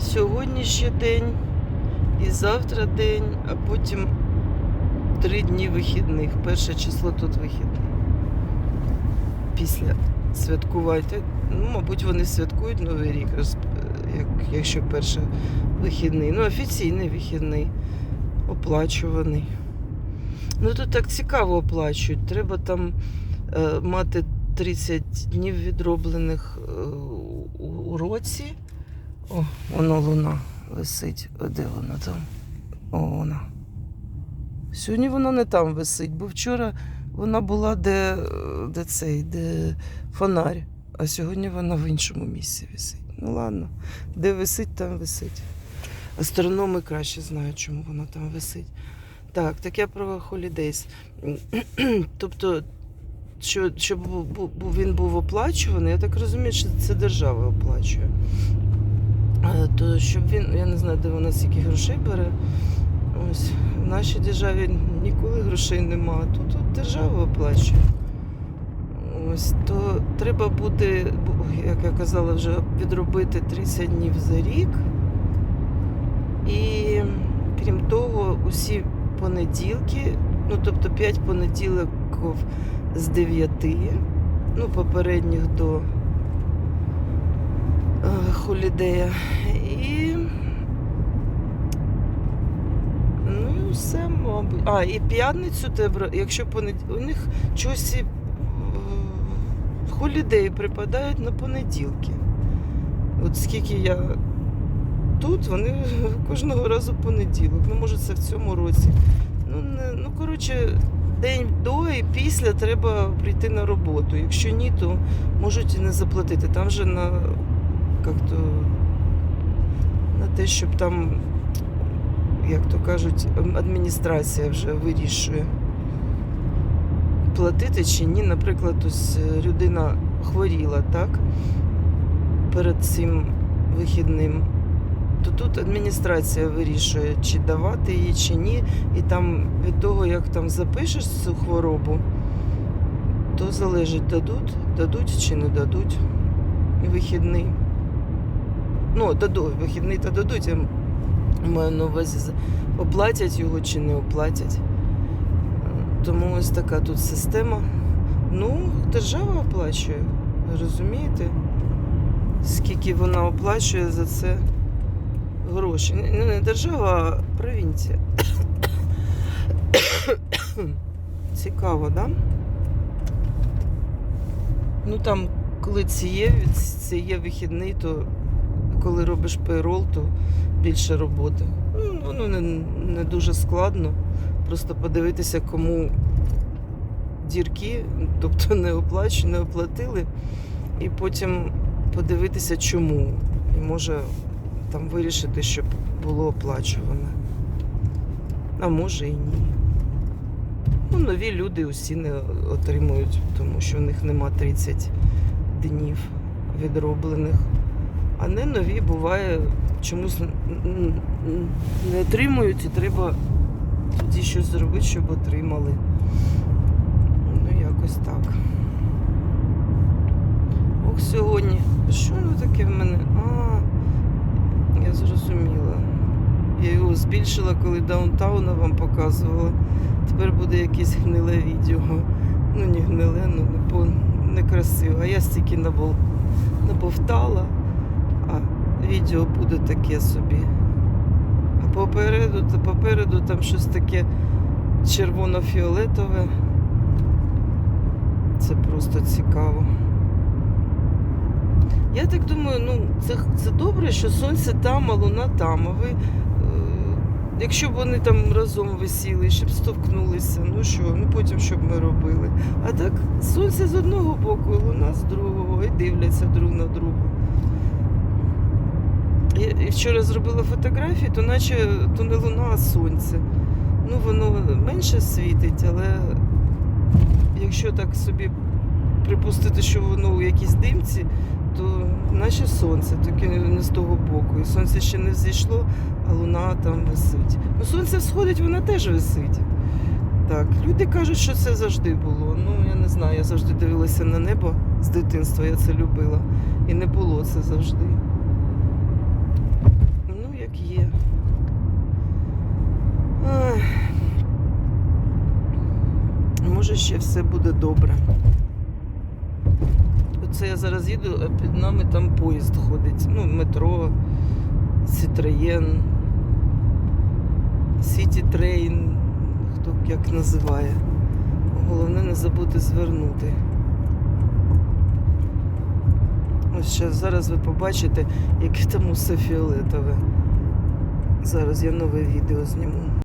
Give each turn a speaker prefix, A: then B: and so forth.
A: Сьогодні ще день, і завтра день, а потім три дні вихідних. Перше число тут вихідний. Після святкувати. Ну, мабуть, вони святкують Новий рік, як, якщо перше вихідний. Ну, офіційний вихідний, оплачуваний. Ну тут так цікаво оплачують. Треба там е, мати 30 днів відроблених е, у, у році. О, воно луна висить. Де вона там? О, вона. Сьогодні вона не там висить, бо вчора вона була де, де цей, де фонарь, а сьогодні вона в іншому місці висить. Ну ладно, де висить, там висить. Астрономи краще знають, чому вона там висить. Так, так я про холідейс. тобто, що, щоб бу- він був оплачуваний, я так розумію, що це держава оплачує. Е, То щоб він, я не знаю, де вона стільки грошей бере. Ось в нашій державі ніколи грошей нема, а тут, тут держава оплачує. Ось то треба буде, як я казала, вже відробити 30 днів за рік. І крім того, усі понеділки, ну тобто 5 понеділків з 9, ну, попередніх до холідея. І. Ну і все, мабуть. А, і п'ятницю тебе, якщо понед... у них чогось і, е, холідеї припадають на понеділки. От скільки я тут, вони кожного разу понеділок. Ну, може, це в цьому році. Ну, не, ну коротше, день до і після треба прийти на роботу. Якщо ні, то можуть і не заплатити. Там же на як-то на те, щоб там, як то кажуть, адміністрація вже вирішує. Платити чи ні, наприклад, ось е, людина хворіла, так? Перед цим вихідним то тут адміністрація вирішує, чи давати її, чи ні. І там від того, як там запишеш цю хворобу, то залежить, дадуть, дадуть чи не дадуть вихідний. Ну, дадуть, вихідний та дадуть. Я маю на увазі, оплатять його чи не оплатять. Тому ось така тут система. Ну, держава оплачує, розумієте? Скільки вона оплачує за це гроші. Не, не держава, а провінція. Цікаво, да? Ну там, коли це є, це є вихідний, то коли робиш пейрол, то більше роботи. Ну, воно не, не дуже складно. Просто подивитися, кому дірки, тобто не оплачу, не оплатили, і потім подивитися, чому. І може там вирішити, щоб було оплачуване. А може і ні. Ну, нові люди усі не отримують, тому що в них нема 30 днів відроблених. А не нові буває чомусь не отримують і треба тоді щось зробити, щоб отримали. Ну, якось так. Ох, сьогодні. Що воно таке в мене? А, я зрозуміла. Я його збільшила, коли даунтауна вам показувала. Тепер буде якесь гниле відео. Ну, не гниле, ну не, по, не красиве. А я стільки набол, набовтала, відео буде таке собі. А попереду, та попереду там щось таке червоно-фіолетове. Це просто цікаво. Я так думаю, ну це, це добре, що сонце там, а луна там. А ви, е, якщо б вони там разом висіли, щоб стовкнулися, ну що, ну потім що б ми робили. А так сонце з одного боку, луна з другого, і дивляться друг на друга. І вчора зробила фотографії, то наче то не луна, а сонце. Ну, воно менше світить, але якщо так собі припустити, що воно у якійсь димці, то наче сонце, тільки не з того боку. І сонце ще не взійшло, а луна там висить. Ну, сонце всходить, вона теж висить. Так, люди кажуть, що це завжди було. Ну, я не знаю, я завжди дивилася на небо з дитинства, я це любила. І не було це завжди. Як є. Може, ще все буде добре. Оце я зараз їду, а під нами там поїзд ходить. Ну, метро, Citroën, City Train, хто як називає. Головне не забути звернути. Ось зараз ви побачите, яке там усе фіолетове. Зараз я нове відео зніму.